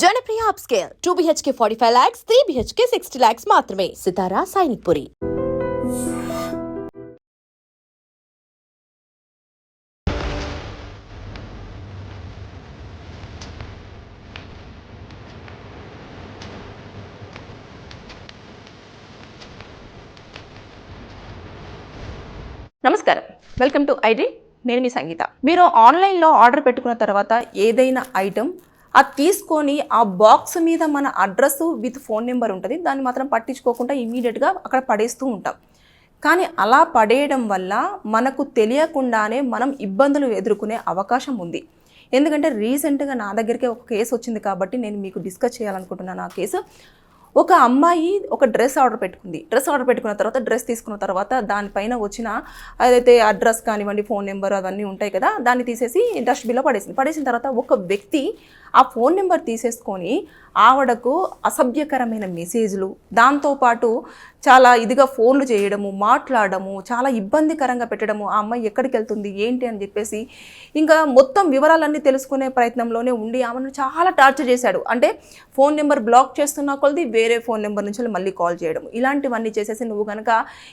Janapriya upscale. Two BHK forty five lakhs three BHK sixty lakhs మాత్రమే. Sitara Sainikpuri. నమస్కారం. Welcome to ID. నేను మీ సంగీత. మీరు ఆన్లైన్లో ఆర్డర్ పెట్టుకున్న తర్వాత ఏదైనా ఐటెం అది తీసుకొని ఆ బాక్స్ మీద మన అడ్రస్ విత్ ఫోన్ నెంబర్ ఉంటుంది. దాన్ని మాత్రం పట్టించుకోకుండా ఇమీడియట్గా అక్కడ పడేస్తూ ఉంటాం. కానీ అలా పడేయడం వల్ల మనకు తెలియకుండానే మనం ఇబ్బందులు ఎదుర్కొనే అవకాశం ఉంది. ఎందుకంటే రీసెంట్గా నా దగ్గరికి ఒక కేసు వచ్చింది కాబట్టి నేను మీకు డిస్కస్ చేయాలనుకుంటున్నాను ఆ కేసు ఒక అమ్మాయి ఒక డ్రెస్ ఆర్డర్ పెట్టుకుంది. డ్రెస్ ఆర్డర్ పెట్టుకున్న తర్వాత డ్రెస్ తీసుకున్న తర్వాత దానిపైన వచ్చిన అదైతే అడ్రస్ కానివ్వండి ఫోన్ నెంబర్ అవన్నీ ఉంటాయి కదా దాన్ని తీసేసి డస్ట్బిన్లో పడేసింది. పడేసిన తర్వాత ఒక వ్యక్తి ఆ ఫోన్ నెంబర్ తీసేసుకొని ఆవిడకు అసభ్యకరమైన మెసేజ్లు దాంతోపాటు చాలా ఇదిగా ఫోన్లు చేయడము మాట్లాడడము చాలా ఇబ్బందికరంగా పెట్టడము ఆ అమ్మాయి ఎక్కడికి వెళ్తుంది? ఏంటి? అని చెప్పేసి ఇంకా మొత్తం వివరాలన్నీ తెలుసుకునే ప్రయత్నంలోనే ఉండి ఆమెను చాలా టార్చర్ చేశాడు. అంటే ఫోన్ నెంబర్ బ్లాక్ చేస్తున్న కొలది వేరే ఫోన్ నెంబర్ నుంచి మళ్ళీ కాల్ చేయడం. ఇలాంటివన్నీ చేసేసి నువ్వు కనుక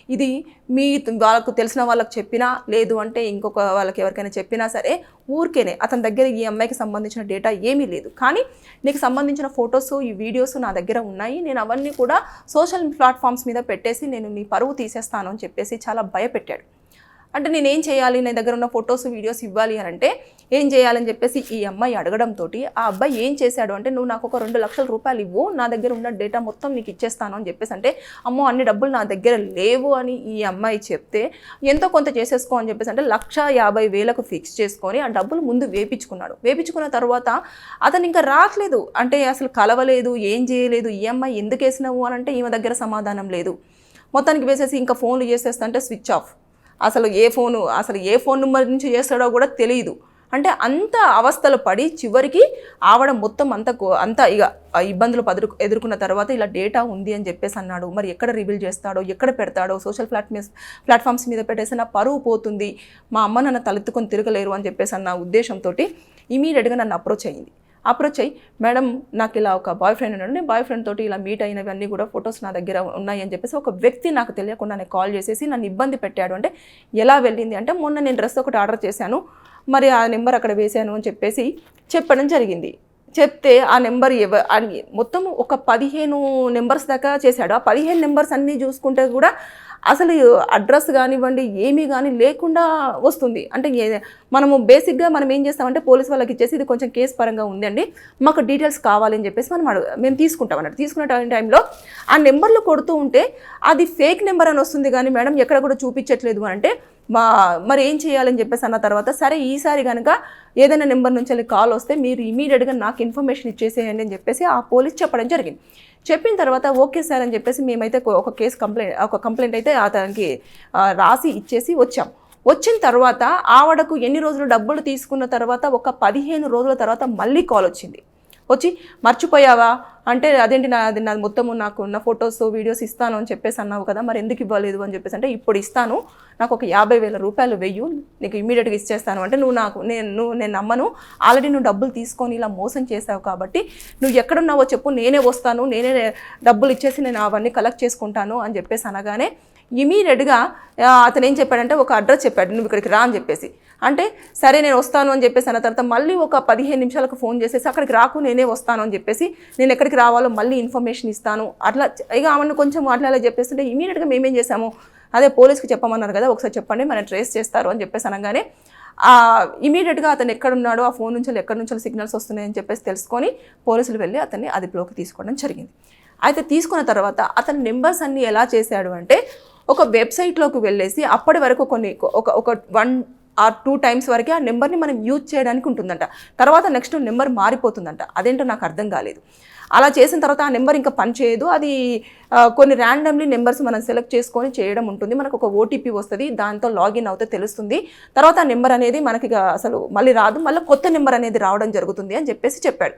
ఇది మీ వాళ్ళకు తెలిసిన వాళ్ళకి చెప్పినా లేదు అంటే ఇంకొక వాళ్ళకి ఎవరికైనా చెప్పినా సరే ఊరికేనే అతని దగ్గర ఈ అమ్మాయికి సంబంధించిన డేటా ఏమీ లేదు. కానీ నీకు సంబంధించిన ఫొటోస్ ఈ వీడియోస్ నా దగ్గర ఉన్నాయి. నేను అవన్నీ కూడా సోషల్ ప్లాట్ఫామ్స్ మీద పెట్టేసి నేను నీ పరువు తీసేస్తాను అని చెప్పేసి చాలా భయపెట్టాడు. అంటే నేను ఏం చేయాలి? నా దగ్గర ఉన్న ఫొటోస్ వీడియోస్ ఇవ్వాలి అని అంటే ఏం చేయాలని చెప్పేసి ఈ అమ్మాయి అడగడంతో ఆ అబ్బాయి ఏం చేశాడు అంటే నువ్వు నాకు ఒక రెండు లక్షల రూపాయలు ఇవ్వు నా దగ్గర ఉన్న డేటా మొత్తం నీకు ఇచ్చేస్తాను అని చెప్పేసి అంటే అమ్మో అన్ని డబ్బులు నా దగ్గర లేవు అని ఈ అమ్మాయి చెప్తే ఎంతో కొంత చేసేసుకో అని చెప్పేసి అంటే లక్ష యాభై వేలకు ఫిక్స్ చేసుకొని ఆ డబ్బులు ముందు వేపించుకున్నాడు. వేపించుకున్న తర్వాత అతను ఇంకా రావట్లేదు. అంటే అసలు కలవలేదు ఏం చేయలేదు ఈ అమ్మాయి ఎందుకు వేసినావు అని అంటే ఈమె దగ్గర సమాధానం లేదు. మొత్తానికి వేసేసి ఇంకా ఫోన్లు చేసేస్తా అంటే స్విచ్ ఆఫ్. అసలు ఏ ఫోను అసలు ఏ ఫోన్ నెంబర్ నుంచి చేస్తాడో కూడా తెలియదు అంటే అంత అవస్థలు పడి చివరికి ఆవిడ మొత్తం అంత అంత ఇక ఇబ్బందులు పదురు ఎదుర్కొన్న తర్వాత ఇలా డేటా ఉంది అని చెప్పేసి అన్నాడు. మరి ఎక్కడ రివీల్ చేస్తాడో ఎక్కడ పెడతాడో సోషల్ ప్లాట్ఫామ్స్ ప్లాట్ఫామ్స్ మీద పెట్టేసి నా పరువు పోతుంది మా అమ్మ నన్ను తలెత్తుకొని తిరగలేరు అని చెప్పేసి అన్న ఉద్దేశంతో ఇమీడియట్గా నన్ను అప్రోచ్ అయ్యింది అప్రోచ్ అయ్యి మేడం నాకు ఇలా ఒక బాయ్ ఫ్రెండ్ ఉన్నాడు. నేను బాయ్ ఫ్రెండ్ తోటి ఇలా మీట్ అయినవన్నీ కూడా ఫొటోస్ నా దగ్గర ఉన్నాయి అని చెప్పేసి ఒక వ్యక్తి నాకు తెలియకుండా నేను కాల్ చేసేసి నన్ను ఇబ్బంది పెట్టాడు. అంటే ఎలా వెళ్ళింది అంటే మొన్న నేను డ్రెస్ ఒకటి ఆర్డర్ చేశాను. మరి ఆ నెంబర్ అక్కడ వేశాను అని చెప్పేసి చెప్పడం జరిగింది. చెప్తే ఆ నెంబర్ ఎవ అని మొత్తం ఒక పదిహేను నెంబర్స్ దాకా చేశాడు. ఆ పదిహేను నెంబర్స్ అన్నీ చూసుకుంటే కూడా అసలు అడ్రస్ కానివ్వండి ఏమీ కానీ లేకుండా వస్తుంది. అంటే ఏ- మనము బేసిక్గా మనం ఏం చేస్తామంటే పోలీస్ వాళ్ళకి ఇచ్చేసి ఇది కొంచెం కేసు పరంగా ఉందండి. మాకు డీటెయిల్స్ కావాలని చెప్పేసి మనం అడుగు మేము తీసుకుంటాం అన్నట్టు. తీసుకున్న టైం- టైంలో ఆ నెంబర్లు కొడుతూ ఉంటే అది ఫేక్ నెంబర్ అని వస్తుంది కానీ మేడం ఎక్కడ కూడా చూపించట్లేదు అని అంటే మా మరి ఏం చేయాలని చెప్పేసి అన్న తర్వాత సరే ఈసారి కనుక ఏదైనా నెంబర్ నుంచి వెళ్ళి కాల్ వస్తే మీరు ఇమీడియట్గా నాకు ఇన్ఫర్మేషన్ ఇచ్చేసేయండి అని చెప్పేసి ఆ పోలీస్ చెప్పడం జరిగింది. చెప్పిన తర్వాత ఓకే సార్ అని చెప్పేసి మేమైతే ఒక- కేసు కంప్లైంట్ ఒక కంప్లైంట్ అయితే అతనికి రాసి ఇచ్చేసి వచ్చాం. వచ్చిన తర్వాత ఆవిడకు ఎన్ని రోజులు డబ్బులు తీసుకున్న తర్వాత ఒక పదిహేను రోజుల తర్వాత మళ్ళీ కాల్ వచ్చింది. వచ్చి మర్చిపోయావా? అంటే అదేంటి నా అది నా మొత్తము నాకు ఉన్న ఫొటోస్ వీడియోస్ ఇస్తాను అని చెప్పేసి అన్నావు కదా మరి ఎందుకు ఇవ్వలేదు అని చెప్పేసి అంటే ఇప్పుడు ఇస్తాను. నాకు ఒక యాభై వేల రూపాయలు వెయ్యి నీకు ఇమీడియట్గా ఇచ్చేస్తాను. అంటే నువ్వు నాకు నేను నువ్వు నేను నమ్మను. ఆల్రెడీ నువ్వు డబ్బులు తీసుకొని ఇలా మోసం చేసావు కాబట్టి నువ్వు ఎక్కడున్నావో చెప్పు నేనే వస్తాను నేనే డబ్బులు ఇచ్చేసి నేను అవన్నీ కలెక్ట్ చేసుకుంటాను అని చెప్పేసి అనగానే ఇమీడియట్గా అతను ఏం చెప్పాడంటే ఒక అడ్రస్ చెప్పాడు నువ్వు ఇక్కడికి రా అని చెప్పేసి. అంటే సరే నేను వస్తాను అని చెప్పేసి అన్న తర్వాత మళ్ళీ ఒక పదిహేను నిమిషాలకు ఫోన్ చేసేసి అక్కడికి రాకు నేనే వస్తాను అని చెప్పేసి నేను ఎక్కడికి రావాలో మళ్ళీ ఇన్ఫర్మేషన్ ఇస్తాను. అట్లా ఇక ఆమెను కొంచెం మాట్లాడాలి చెప్పేస్తుంటే ఇమీడియట్గా మేమేం చేసాము అదే పోలీస్కి చెప్పమన్నారు కదా ఒకసారి చెప్పండి మనం ట్రేస్ చేస్తారు అని చెప్పేసి అనగానే ఇమీడియట్గా అతను ఎక్కడున్నాడో ఆ ఫోన్ నుంచి ఎక్కడి నుంచి సిగ్నల్స్ వస్తున్నాయని చెప్పేసి తెలుసుకొని పోలీసులు వెళ్ళి అతన్ని అదుపులోకి తీసుకోవడం జరిగింది. అయితే తీసుకున్న తర్వాత అతని నెంబర్స్ అన్నీ ఎలా చేశాడు అంటే ఒక వెబ్సైట్లోకి వెళ్ళేసి అప్పటి వరకు కొన్ని ఒక ఒక వన్ ఆర్ టూ టైమ్స్ వరకే ఆ నెంబర్ని మనం యూజ్ చేయడానికి ఉంటుందంట. తర్వాత నెక్స్ట్ నెంబర్ మారిపోతుందంట. అదేంటో నాకు అర్థం కాలేదు. అలా చేసిన తర్వాత ఆ నెంబర్ ఇంకా పనిచేయదు అది కొన్ని ర్యాండమ్లీ నెంబర్స్ మనం సెలెక్ట్ చేసుకొని చేయడం ఉంటుంది. మనకు ఒక ఓటీపీ వస్తుంది దాంతో లాగిన్ అవుతే తెలుస్తుంది. తర్వాత ఆ నెంబర్ అనేది మనకి అసలు మళ్ళీ రాదు. మళ్ళీ కొత్త నెంబర్ అనేది రావడం జరుగుతుంది అని చెప్పేసి చెప్పాడు.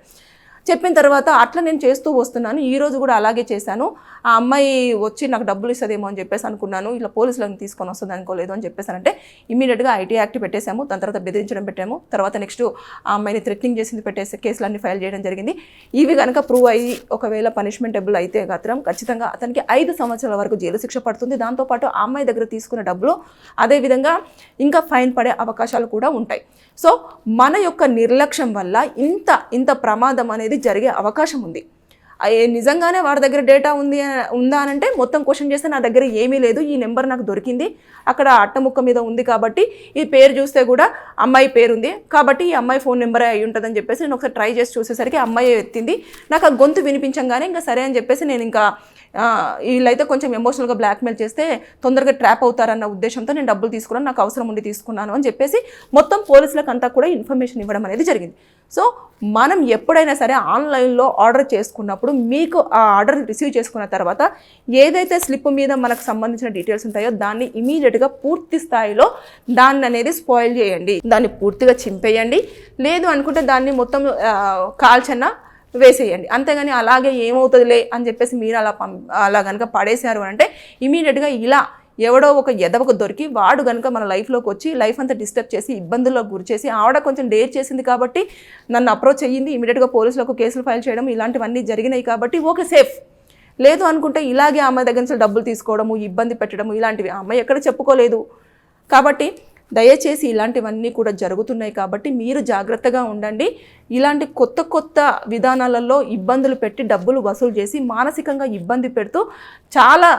చెప్పిన తర్వాత అట్లా నేను చేస్తూ వస్తున్నాను. ఈ రోజు కూడా అలాగే చేశాను. ఆ అమ్మాయి వచ్చి నాకు డబ్బులు ఇస్తుందేమో అని చెప్పేసి అనుకున్నాను. ఇలా పోలీసులను తీసుకొని వస్తుంది అనుకోలేదు అని చెప్పేసానంటే ఇమీడియట్గా ఐటీ యాక్ట్ పెట్టేశాము. దాని తర్వాత బెదిరించడం పెట్టాము. తర్వాత నెక్స్ట్ ఆ అమ్మాయిని థ్రెట్నింగ్ చేసింది పెట్టేసి కేసులన్నీ ఫైల్ చేయడం జరిగింది. ఇవి కనుక ప్రూవ్ అయ్యి ఒకవేళ పనిష్మెంటబుల్ అయితే మాత్రం ఖచ్చితంగా అతనికి ఐదు సంవత్సరాల వరకు జైలు శిక్ష పడుతుంది. దాంతోపాటు ఆ అమ్మాయి దగ్గర తీసుకున్న డబ్బులు అదేవిధంగా ఇంకా ఫైన్ పడే అవకాశాలు కూడా ఉంటాయి. సో మన యొక్క నిర్లక్ష్యం వల్ల ఇంత ఇంత ప్రమాదం అనేది జరిగే అవకాశం ఉంది. నిజంగానే వాడి దగ్గర డేటా ఉంది ఉందా అని అంటే మొత్తం క్వశ్చన్ చేస్తే నా దగ్గర ఏమీ లేదు ఈ నెంబర్ నాకు దొరికింది. అక్కడ అట్టముక్క మీద ఉంది కాబట్టి ఈ పేరు చూస్తే కూడా అమ్మాయి పేరు ఉంది కాబట్టి ఈ అమ్మాయి ఫోన్ నెంబర్ అయి ఉంటుందని చెప్పేసి నేను ఒకసారి ట్రై చేసి చూసేసరికి అమ్మాయి ఎత్తింది. నాకు ఆ గొంతు వినిపించంగానే ఇంకా సరే అని చెప్పేసి నేను ఇంకా వీళ్ళైతే కొంచెం ఎమోషనల్గా బ్లాక్మెయిల్ చేస్తే తొందరగా ట్రాప్ అవుతారన్న ఉద్దేశంతో నేను డబ్బులు తీసుకున్నాను నాకు అవసరం ఉండి తీసుకున్నాను అని చెప్పేసి మొత్తం పోలీసులకు అంతా కూడా ఇన్ఫర్మేషన్ ఇవ్వడం అనేది జరిగింది. సో మనం ఎప్పుడైనా సరే ఆన్లైన్లో ఆర్డర్ చేసుకున్నప్పుడు మీకు ఆ ఆర్డర్ రిసీవ్ చేసుకున్న తర్వాత ఏదైతే స్లిప్ మీద మనకు సంబంధించిన డీటెయిల్స్ ఉంటాయో దాన్ని ఇమీడియట్గా పూర్తి స్థాయిలో దాన్ని అనేది స్పాయిల్ చేయండి. దాన్ని పూర్తిగా చింపేయండి. లేదు అనుకుంటే దాన్ని మొత్తం కాల్చన్నా వేసేయండి. అంతేగాని అలాగే ఏమవుతుందిలే అని చెప్పేసి మీరు అలా పం అలా కనుక పడేశారు అంటే ఇమీడియట్గా ఇలా ఎవడో ఒక ఎదవకు దొరికి వాడు కనుక మన లైఫ్లోకి వచ్చి లైఫ్ అంతా డిస్టర్బ్ చేసి ఇబ్బందుల్లో గురి చేసి ఆవిడ కొంచెం డేర్ చేసింది కాబట్టి నన్ను అప్రోచ్ అయ్యింది ఇమీడియట్గా పోలీసులకు కేసులు ఫైల్ చేయడం ఇలాంటివన్నీ జరిగినాయి కాబట్టి ఓకే సేఫ్. లేదు అనుకుంటే ఇలాగే అమ్మాయి దగ్గర నుంచి డబ్బులు తీసుకోవడము ఇబ్బంది పెట్టడము ఇలాంటివి అమ్మాయి ఎక్కడ చెప్పుకోలేదు. కాబట్టి దయచేసి ఇలాంటివన్నీ కూడా జరుగుతున్నాయి కాబట్టి మీరు జాగ్రత్తగా ఉండండి. ఇలాంటి కొత్త కొత్త విధానాలలో ఇబ్బందులు పెట్టి డబ్బులు వసూలు చేసి మానసికంగా ఇబ్బంది పెడుతూ చాలా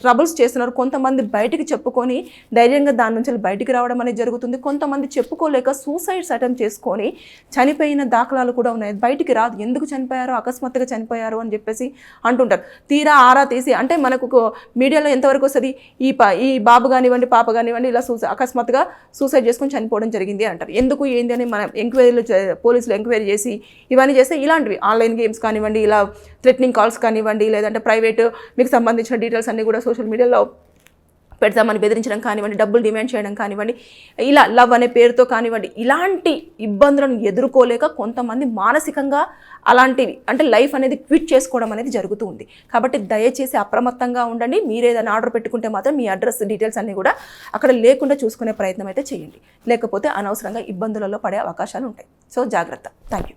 ట్రబుల్స్ చేస్తున్నారు. కొంతమంది బయటికి చెప్పుకొని ధైర్యంగా దాని నుంచి బయటికి రావడం అనేది జరుగుతుంది. కొంతమంది చెప్పుకోలేక సూసైడ్స్ అటెంప్ట్ చేసుకొని చనిపోయిన దాఖలాలు కూడా ఉన్నాయి. బయటికి రాదు. ఎందుకు చనిపోయారో? అకస్మాత్తుగా చనిపోయారు అని చెప్పేసి అంటుంటారు. తీరా ఆరా తీసి అంటే మనకు మీడియాలో ఎంతవరకు వస్తుంది? ఈ పా ఈ బాబు కానివ్వండి పాప కానివ్వండి ఇలా సూసై అకస్మాత్తుగా సూసైడ్ చేసుకొని చనిపోవడం జరిగింది అంటారు. ఎందుకు ఏంది అని మనం ఎంక్వైరీలు పోలీసులు ఎంక్వైరీ చేసి ఇవన్నీ చేస్తే ఇలాంటివి ఆన్లైన్ గేమ్స్ కానివ్వండి ఇలా థ్రెట్నింగ్ కాల్స్ కానివ్వండి లేదంటే ప్రైవేట్ మీకు సంబంధించిన డీటెయిల్స్ అన్నీ కూడా సోషల్ మీడియాలో పెడతామని బెదిరించడం కానివ్వండి డబ్బులు డిమాండ్ చేయడం కానివ్వండి ఇలా లవ్ అనే పేరుతో కానివ్వండి ఇలాంటి ఇబ్బందులను ఎదుర్కోలేక కొంతమంది మానసికంగా అలాంటివి అంటే లైఫ్ అనేది క్విట్ చేసుకోవడం అనేది జరుగుతూ ఉంది. కాబట్టి దయచేసి అప్రమత్తంగా ఉండండి. మీరు ఏదైనా ఆర్డర్ పెట్టుకుంటే మాత్రం మీ అడ్రస్ డీటెయిల్స్ అన్నీ కూడా అక్కడ లేకుండా చూసుకునే ప్రయత్నం అయితే చేయండి. లేకపోతే అనవసరంగా ఇబ్బందులలో పడే అవకాశాలు ఉంటాయి. సో జాగ్రత్త. Thank you